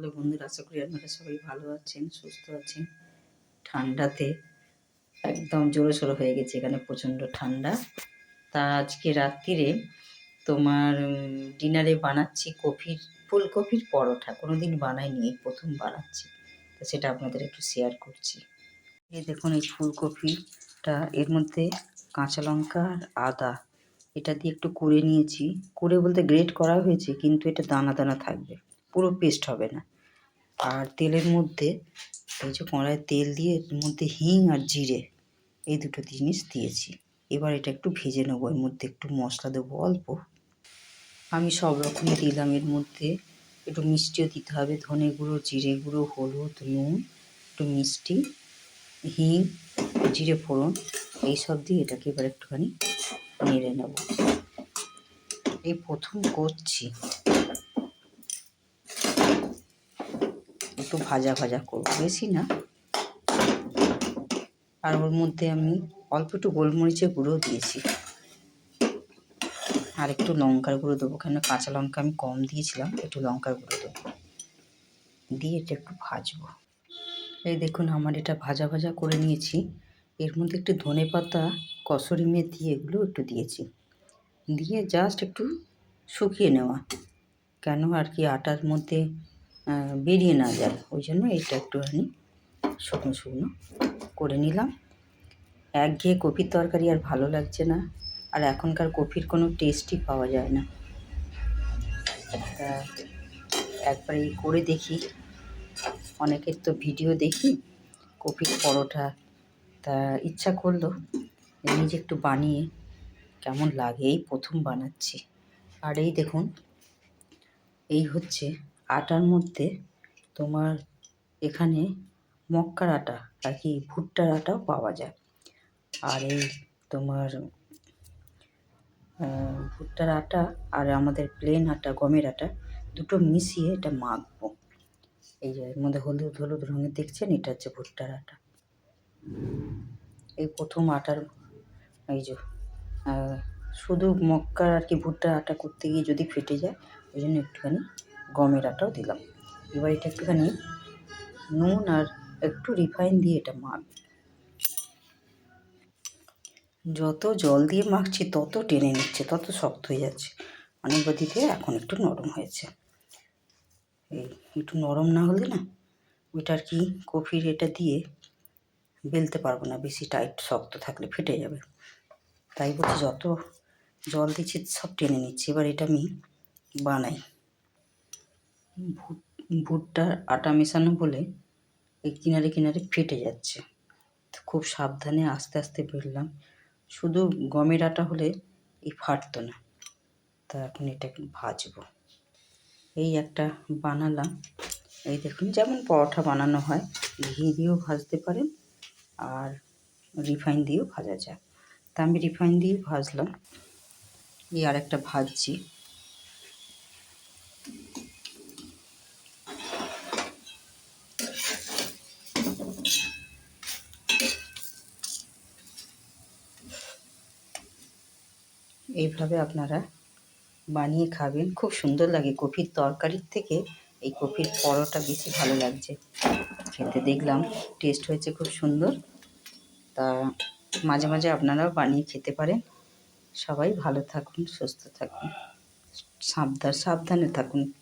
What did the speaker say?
Hello বন্ধুরা, আশা করি আপনারা সবাই ভালো আছেন, সুস্থ আছেন। ঠান্ডাতে একদম জোরে সোরে হয়ে গেছে এখানে প্রচণ্ড ঠান্ডা। তা আজকে রাত্রিরে তোমার ডিনারে বানাচ্ছি কফির, ফুলকপির পরোটা। কোনো দিন বানাইনি, এই প্রথম বানাচ্ছি। তো সেটা আপনাদের একটু শেয়ার করছি। এই দেখুন এই ফুলকপিটা, এর মধ্যে কাঁচা লঙ্কা আর আদা। এটা দিয়ে একটু করে নিয়েছি। করে বলতে গ্রেট করা হয়েছে, কিন্তু এটা দানা দানা থাকবে। পুরো পেস্ট হবে না। আর তেলের মধ্যে এই যে কড়ায় তেল দিয়ে এর মধ্যে হিং আর জিরে এই দুটো জিনিস দিয়েছি। এবার এটা একটু ভেজে নেব, এর মধ্যে একটু মশলা দেবো অল্প। আমি সব রকমই দিলাম, এর মধ্যে একটু মিষ্টিও দিতে হবে, ধনে গুঁড়ো, জিরে গুঁড়ো, হলুদ, নুন, একটু মিষ্টি, হিং, জিরে ফোড়ন এইসব দিয়ে এটাকে এবার একটুখানি নেড়ে নেব। এই প্রথম করছি। একটু ভাজা ভাজা করব, বেশি না। আর ওর মধ্যে আমি অল্প একটু গোলমরিচের গুঁড়ো দিয়েছি। আর একটু লঙ্কার গুঁড়ো দেবো কেন কাঁচা লঙ্কা আমি কম দিয়েছিলাম, একটু লঙ্কার গুঁড়ো দেবো। দিয়ে এটা একটু ভাজবো। এই দেখুন, আমার এটা ভাজা ভাজা করে নিয়েছি। এর মধ্যে একটু ধনে পাতা, কসুরি মেথি, এগুলো একটু দিয়েছি। দিয়ে জাস্ট একটু শুকিয়ে নেওয়া। কেন আর কি আটার মধ্যে বেরিয়ে না যায়। ওই জন্য এটা একটুখানি শুকনো শুকনো করে নিলাম। একঘেয়ে কপির তরকারি আর ভালো লাগছে না। আর এখনকার কপির কোনো টেস্টই পাওয়া যায় না। একবার এই করে দেখি। অনেকের তো ভিডিও দেখি কপির পরোটা। তা ইচ্ছা করল নিজে একটু বানিয়ে কেমন লাগে এই প্রথম বানাচ্ছি। আর এই দেখুন, এই হচ্ছে আটার মধ্যে তোমার এখানে মক্কার আটা আর কি ভুট্টার আটাও পাওয়া যায়। আর এই তোমার ভুট্টার আটা আর আমাদের প্লেন আটা, গমের আটা, দুটো মিশিয়ে এটা মাখবো। এই যে মধ্যে হলুদ হলুদ রঙের দেখছেন? এটা হচ্ছে ভুট্টার আটা। এই প্রথম আটার, এই যে শুধু মক্কার আর কি ভুট্টার আটা করতে গিয়ে যদি ফেটে যায়, ওই জন্য একটুখানি গমের আটাও দিলাম। এবার এটা একটুখানি নুন আর একটু রিফাইন দিয়ে এটা মাখ। যত জল দিয়ে মাখছি, তত টেনে নিচ্ছে, তত শক্ত হয়ে যাচ্ছে। অনেকবার দিতে এখন একটু নরম হয়েছে। এই একটু নরম না হলে না ওইটার কি কফির এটা দিয়ে বেলতে পারব না, বেশি টাইট, শক্ত থাকলে ফেটে যাবে। তাই বলছি যত জল দিচ্ছি, সব টেনে নিচ্ছি। এবার এটা আমি বানাই। ভুট্টার আটা মেশানো বলে এই কিনারে কিনারে ফেটে যাচ্ছে। খুব সাবধানে আস্তে আস্তে বেরলাম। শুধু গমের আটা হলে এই ফাটতো না। তা এখন এটাকে ভাজবো। এই একটা বানালাম। এই দেখুন, যেমন পরোটা বানানো হয়, ঘি দিয়েও ভাজতে পারেন আর রিফাইন দিয়েও ভাজা যায়। তা আমি রিফাইন দিয়ে ভাজলাম। এই আর একটা ভাজছি। এইভাবে আপনারা বানিয়ে খাবেন। খুব সুন্দর লাগে কপির তরকারির থেকে। এই কপির পরোটা বেশি ভালো লাগছে। খেতে দেখলাম টেস্ট হয়েছে খুব সুন্দর। তা মাঝে মাঝে আপনারাও বানিয়ে খেতে পারেন। সবাই ভালো থাকুন, সুস্থ থাকুন। সাবধান, সাবধানে থাকুন।